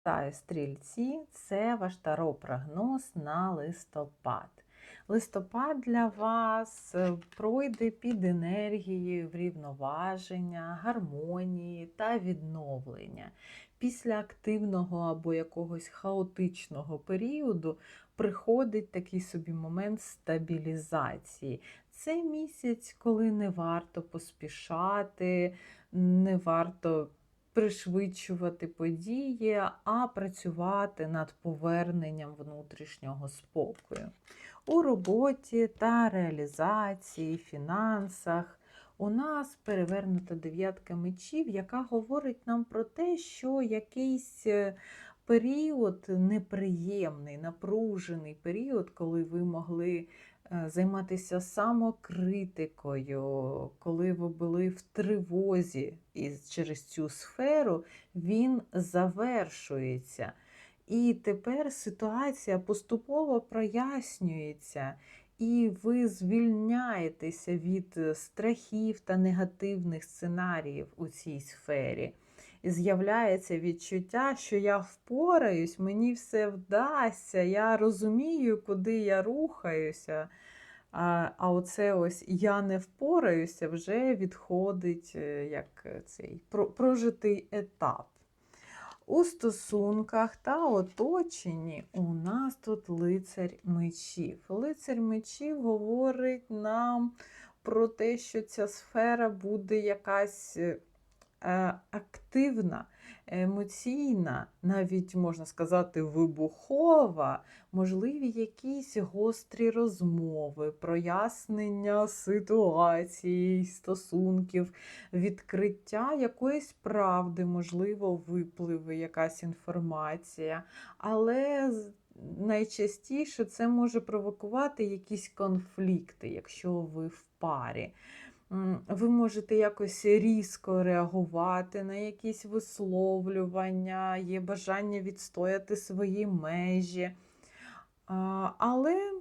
Вітаю, стрільці! Це ваш таро-прогноз на листопад. Листопад для вас е, пройде під енергією врівноваження, гармонії та відновлення. Після активного або якогось хаотичного періоду приходить такий собі момент стабілізації. Це місяць, коли не варто поспішати, не варто пришвидшувати події, а працювати над поверненням внутрішнього спокою. У роботі та реалізації, фінансах у нас перевернута дев'ятка мечів, яка говорить нам про те, що якийсь е, період неприємний, напружений період, коли ви могли займатися самокритикою, коли ви були в тривозі і через цю сферу, він завершується. І тепер ситуація поступово прояснюється, і ви звільняєтеся від е, страхів та негативних сценаріїв у цій сфері. І з'являється відчуття, що я впораюсь, мені все вдасться, я розумію, куди я рухаюся. А а оце ось я не впораюся, вже відходить е, як цей прожитий етап. У стосунках та оточенні у нас тут лицар мечів. Лицар мечів говорить нам про те, що ця сфера буде якась е, активна, емоційна, навіть можна сказати, вибухова, можливі якісь гострі розмови, прояснення ситуації, стосунків, відкриття якоїсь правди, можливо, випливе якась інформація. Але найчастіше це може провокувати якісь конфлікти, якщо ви в парі ви можете якось різко реагувати на якісь висловлювання, є бажання відстояти свої межі. Але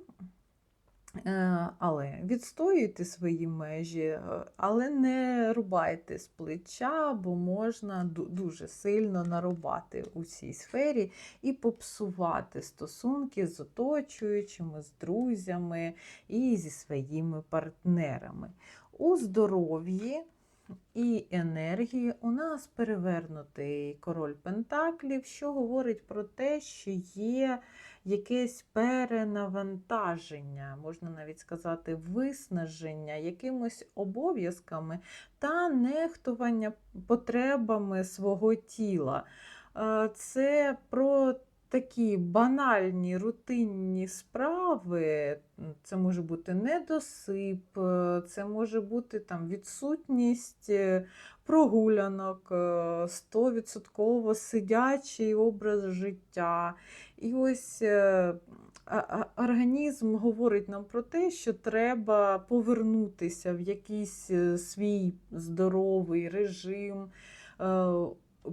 е, але відстоюйте свої межі, е, але не рубайте з плеча, бо можна дуже сильно нарубати у цій сфері і попсувати стосунки з оточуючими, з друзями і зі своїми партнерами. У здоров'ї і енергії у нас перевернутий король Пентаклів, що говорить про те, що є якесь перенавантаження, можна навіть сказати, виснаження якимось обов'язками та нехтування потребами свого тіла. Е, це про такі банальні рутинні справи, це може бути недосип, е, це може бути там відсутність е, прогулянок, 100% е, сидячий образ життя. І ось організм говорить нам про те, що треба повернутися в якийсь свій здоровий режим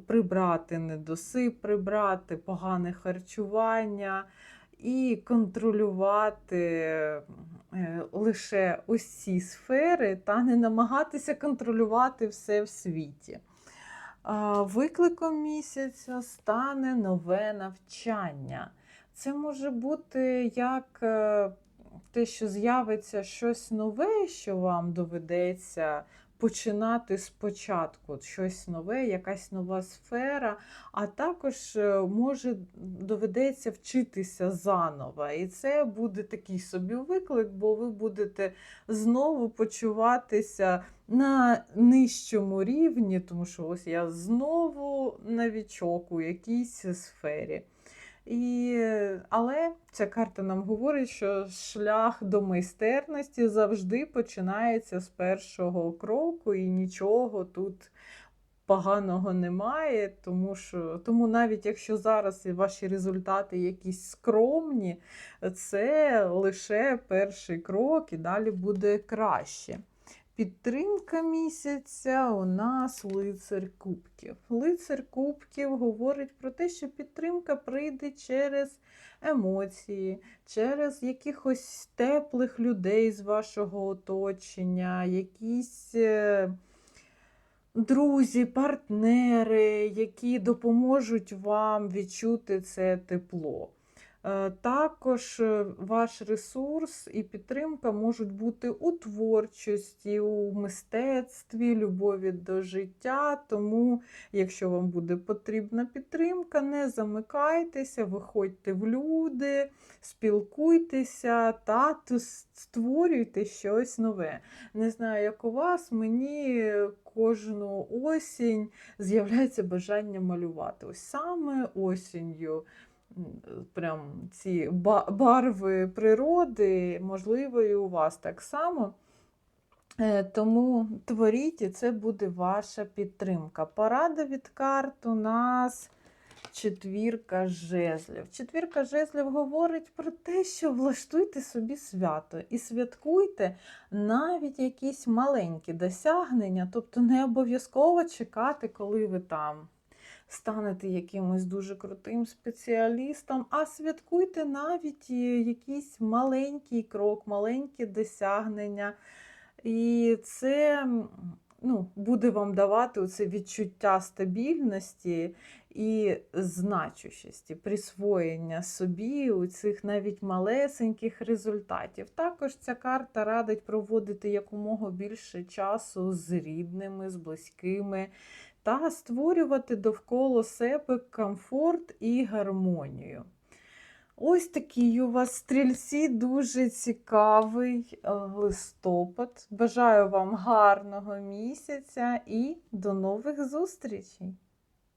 прибрати недосип, прибрати погане харчування і контролювати е, лише ці сфери та не намагатися контролювати все в світі. Викликом місяця стане нове навчання. Це може бути як е, те, що з'явиться щось нове, що вам доведеться починати спочатку щось нове, якась нова сфера, а також е, може доведеться вчитися заново. І це буде такий собі виклик, бо ви будете знову почуватися на нижчому рівні, тому що ось я знову новічок у якійсь сфері. І, Але ця карта нам говорить, що шлях до майстерності завжди починається з першого кроку, і нічого тут поганого немає. Тому що, тому навіть якщо зараз ваші результати якісь скромні, це лише перший крок, і далі буде краще. Підтримка місяця у нас лицар Кубків. Лицар Кубків говорить про те, що підтримка прийде через емоції, через якихось теплих людей з вашого оточення, якісь е, друзі, партнери, які допоможуть вам відчути це тепло. Е, Також е, ваш ресурс і підтримка можуть бути у творчості, у мистецтві, любові до життя. Тому, якщо вам буде потрібна підтримка, не замикайтеся, виходьте в люди, спілкуйтеся та створюйте щось нове. Не знаю, як у вас, мені кожну осінь з'являється бажання малювати. Ось саме осінню. Прям ці барви природи, можливо, і у вас так само. Е, Тому творіть, і це буде ваша підтримка. Порада від карт у нас четвірка жезлів. Четвірка жезлів говорить про те, що влаштуйте собі свято і святкуйте навіть якісь маленькі досягнення, тобто не обов'язково чекати, коли ви там станете якимось дуже крутим спеціалістом, а святкуйте навіть е, якийсь маленький крок, маленькі досягнення. І це ну, буде вам давати оце відчуття стабільності і значущості, присвоєння собі у цих навіть малесеньких результатів. Також ця карта радить проводити якомога більше часу з рідними, з близькими та створювати довкола себе комфорт і гармонію. Ось такий у вас стрільці, дуже цікавий е, листопад. Бажаю вам гарного місяця і до нових зустрічей!